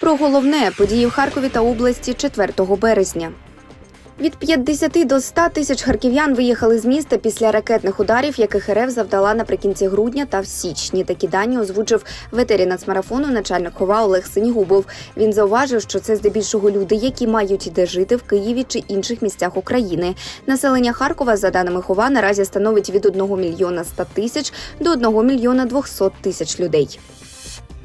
Про головне події в Харкові та області 4 березня. Від 50 до 100 тисяч харків'ян виїхали з міста після ракетних ударів, яких РФ завдала наприкінці грудня та в січні. Такі дані озвучив нацмарафону начальник хова Олег Синігубов. Він зауважив, що це здебільшого люди, які мають де жити в Києві чи інших місцях України. Населення Харкова, за даними хова, наразі становить від 1 мільйона 100 тисяч до 1 мільйона 200 тисяч людей.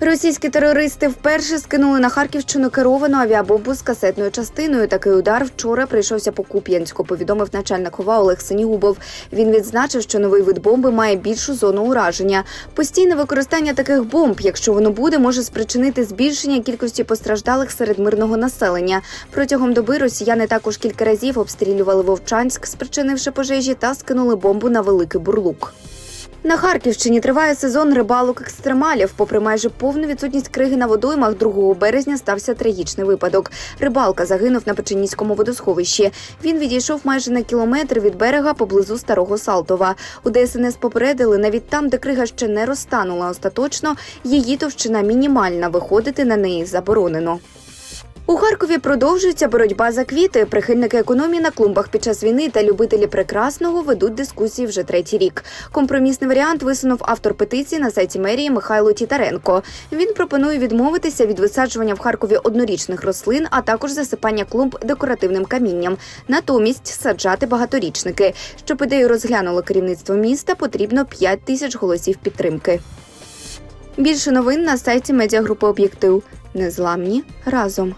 Російські терористи вперше скинули на Харківщину керовану авіабомбу з касетною частиною. Такий удар вчора прийшовся по Куп'янську. Повідомив начальник хова Олег Синігубов. Він відзначив, що новий вид бомби має більшу зону ураження. Постійне використання таких бомб, якщо воно буде, може спричинити збільшення кількості постраждалих серед мирного населення. Протягом доби росіяни також кілька разів обстрілювали Вовчанськ, спричинивши пожежі, та скинули бомбу на великий бурлук. На Харківщині триває сезон рибалок екстремалів. Попри майже повну відсутність криги на водоймах, 2 березня стався трагічний випадок. Рибалка загинув на Печеніському водосховищі. Він відійшов майже на кілометр від берега поблизу старого Салтова. У ДСНС попередили, навіть там, де крига ще не розтанула остаточно, її товщина мінімальна. Виходити на неї заборонено. У Харкові продовжується боротьба за квіти. Прихильники економії на клумбах під час війни та любителі прекрасного ведуть дискусії вже третій рік. Компромісний варіант висунув автор петиції на сайті мерії Михайло Тітаренко. Він пропонує відмовитися від висаджування в Харкові однорічних рослин, а також засипання клумб декоративним камінням. Натомість саджати багаторічники. Щоб ідею розглянуло керівництво міста, потрібно 5 тисяч голосів підтримки. Більше новин на сайті медіагрупи Об'єктив. Незламні разом.